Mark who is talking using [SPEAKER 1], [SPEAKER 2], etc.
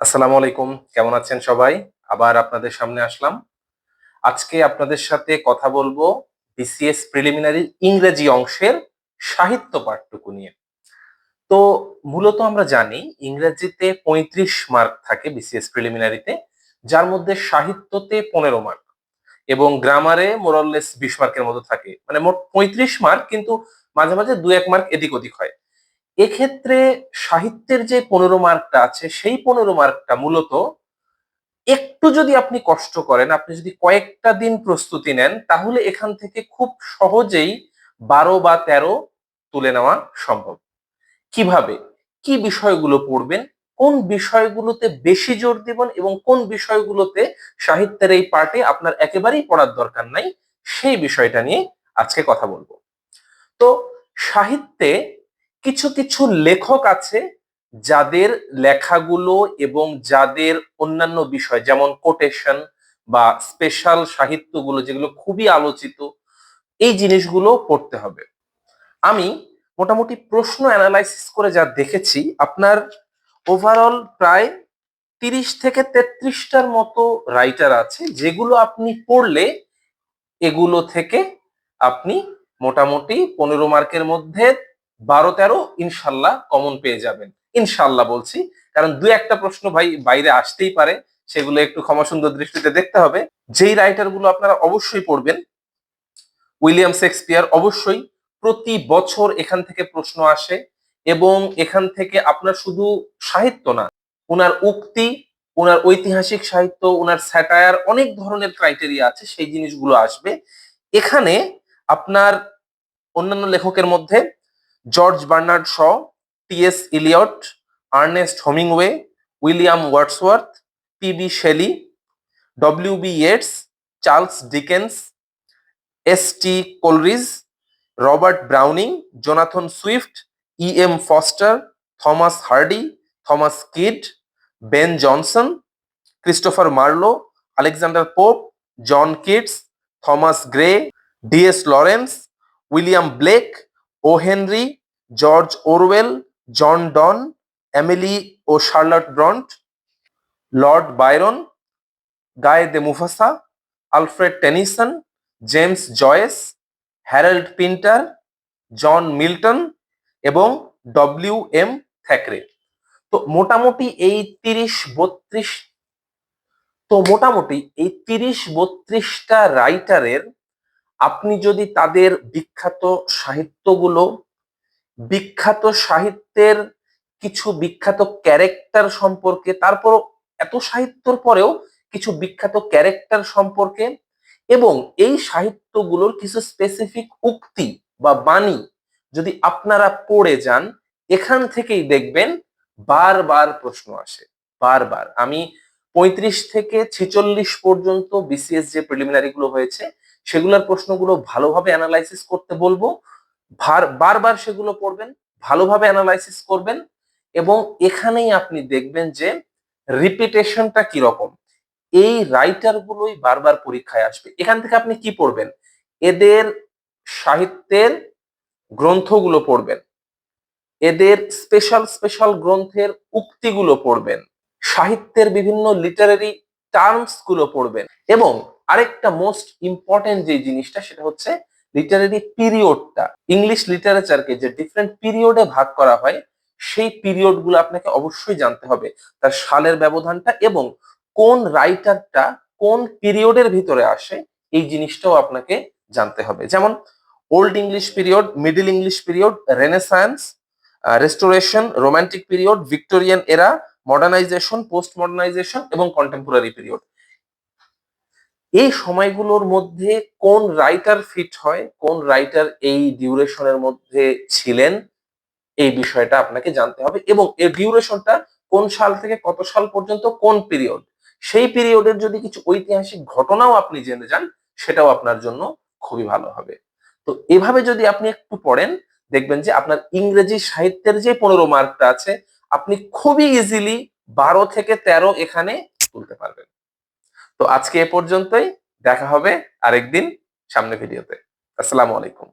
[SPEAKER 1] আসসালামু আলাইকুম, কেমন আছেন সবাই? আবার আপনাদের সামনে আসলাম। আজকে আপনাদের সাথে কথা বলব বিসিএস প্রিলিমিনারি ইংরেজি অংশের সাহিত্য পাঠটুকু নিয়ে। তো মূলত আমরা জানি ইংরেজিতে পঁয়ত্রিশ মার্ক থাকে বিসিএস প্রিলিমিনারিতে যার মধ্যে সাহিত্যতে পনেরো মার্ক এবং গ্রামারে মোরাললেস বিশ মার্কের মতো থাকে। মানে মোট পঁয়ত্রিশ মার্ক, কিন্তু মাঝে মাঝে দু এক মার্ক এদিক ওদিক হয়। এক্ষেত্রে সাহিত্যের যে পনেরো মার্কটা আছে, সেই পনেরো মার্কটা মূলত একটু যদি আপনি কষ্ট করেন, আপনি যদি কয়েকটা দিন প্রস্তুতি নেন, তাহলে এখান থেকে খুব সহজেই বারো বা তেরো তুলে নেওয়া সম্ভব। কীভাবে? কি বিষয়গুলো পড়বেন? কোন বিষয়গুলোতে বেশি জোর দিবেন এবং কোন বিষয়গুলোতে সাহিত্যের এই পার্টে আপনার একেবারেই পড়ার দরকার নাই, সেই বিষয়টা নিয়ে আজকে কথা বলব। তো সাহিত্যে কিছু কিছু লেখক আছে যাদের লেখাগুলো এবং যাদের অন্যান্য বিষয়, যেমন কোটেশন বা স্পেশাল সাহিত্যগুলো যেগুলো খুবই আলোচিত, এই জিনিসগুলো পড়তে হবে। আমি মোটামুটি প্রশ্ন অ্যানালাইসিস করে যা দেখেছি, আপনার ওভারঅল প্রায় তিরিশ থেকে তেত্রিশটার মতো রাইটার আছে, যেগুলো আপনি পড়লে এগুলো থেকে আপনি মোটামুটি পনেরো মার্কের মধ্যে বারো তেরো ইনশাল্লাহ কমন পেয়ে যাবেন। ইনশাল্লাহ বলছি, কারণ দু একটা প্রশ্ন ভাই বাইরে আসতেই পারে, সেগুলো একটু ক্ষমা সুন্দর দৃষ্টিতে দেখতে হবে। যেই রাইটারগুলো আপনারা অবশ্যই পড়বেন, উইলিয়াম শেক্সপিয়ার অবশ্যই প্রতি বছর এখান থেকে প্রশ্ন আসে এবং এখান থেকে আপনার শুধু সাহিত্য না ওনার উক্তি ওনার ঐতিহাসিক সাহিত্য ওনার স্যাটায়ার অনেক ধরনের ক্রাইটেরিয়া আছে, সেই জিনিসগুলো আসবে। এখানে আপনার অন্যান্য লেখকের মধ্যে George Bernard Shaw T S. Eliot Ernest Hemingway William Wordsworth P B. Shelley W B Yeats Charles Dickens S T Coleridge Robert Browning Jonathan Swift E M Forster Thomas Hardy Thomas Kyd Ben Jonson Christopher Marlowe Alexander Pope John Keats Thomas Gray D S Lawrence William Blake O Henry, George Orwell, John Donne, Emily ও Charlotte Bronte, Lord Byron, Guy de Maupassant, Alfred Tennyson, James Joyce, Harold Pinter, John Milton এবং W M Thackeray. তো মোটামুটি এই তিরিশ বত্রিশ, তো মোটামুটি এই তিরিশ বত্রিশটা রাইটারের আপনি যদি তাদের বিখ্যাত সাহিত্যগুলো, বিখ্যাত সাহিত্যের কিছু বিখ্যাত ক্যারেক্টার সম্পর্কে তারপর এত সাহিত্যর পরেও কিছু বিখ্যাত ক্যারেক্টার সম্পর্কে এবং এই সাহিত্যগুলোর কিছু স্পেসিফিক উক্তি বা বাণী যদি আপনারা পড়ে যান, এখান থেকেই দেখবেন বারবার প্রশ্ন আসে, বারবার। আমি পঁয়ত্রিশ থেকে ছেচল্লিশ পর্যন্ত বিসিএস যে প্রিলিমিনারি গুলো হয়েছে সেগুলোর প্রশ্নগুলো ভালোভাবে অ্যানালাইসিস করতে বলব। বারবার সেগুলো পড়বেন, ভালোভাবে অ্যানালাইসিস করবেন এবং এখানেই আপনি দেখবেন যে রিপিটেশনটা কীরকম। এই রাইটার গুলোই বারবার পরীক্ষায় আসবে। এখান থেকে আপনি কি পড়বেন? এদের সাহিত্যের গ্রন্থগুলো পড়বেন। এদের স্পেশাল স্পেশাল গ্রন্থের উক্তিগুলো পড়বেন। সাহিত্যের বিভিন্ন লিটারারি টার্মসগুলো পড়বেন এবং আরেকটা মোস্ট ইম্পর্টেন্ট যে জিনিসটা সেটা হচ্ছে লিটারারি পিরিয়ডটা ইংলিশ লিটারেচারকে যে ডিফারেন্ট পিরিয়ডে ভাগ করা হয়, সেই পিরিয়ডগুলো আপনাকে অবশ্যই জানতে হবে। তার সালের ব্যবধানটা এবং কোন রাইটারটা কোন পিরিয়ডের ভিতরে আসে, এই জিনিসটাও আপনাকে জানতে হবে। যেমন old English period middle English period Renaissance restoration romantic period Victorian এরা মডার্নাইজেশন পোস্ট মডার্নাইজেশন এবং কন্টেম্পোরারি পিরিয়ড এই সময়গুলোর মধ্যে কোন রাইটার ফিট হয়, কোন রাইটার এই ডিউরেশনের মধ্যে ছিলেন, এই বিষয়টা আপনাকে জানতে হবে এবং এর ডিউরেশনটা কোন সাল থেকে কত সাল পর্যন্ত, কোন পিরিয়ড সেই পিরিয়ডের যদি কিছু ঐতিহাসিক ঘটনাও আপনি জেনে যান, সেটাও আপনার জন্য খুবই ভালো হবে। তো এভাবে যদি আপনি একটু পড়েন, দেখবেন যে আপনার ইংরেজি সাহিত্যের যে পনেরো মার্কটা আছে, আপনি খুবই ইজিলি বারো থেকে তেরো এখানে তুলতে পারবেন। তো আজকে এ পর্যন্তই দেখা হবে আরেকদিন সামনে ভিডিওতে। আসসালামু আলাইকুম।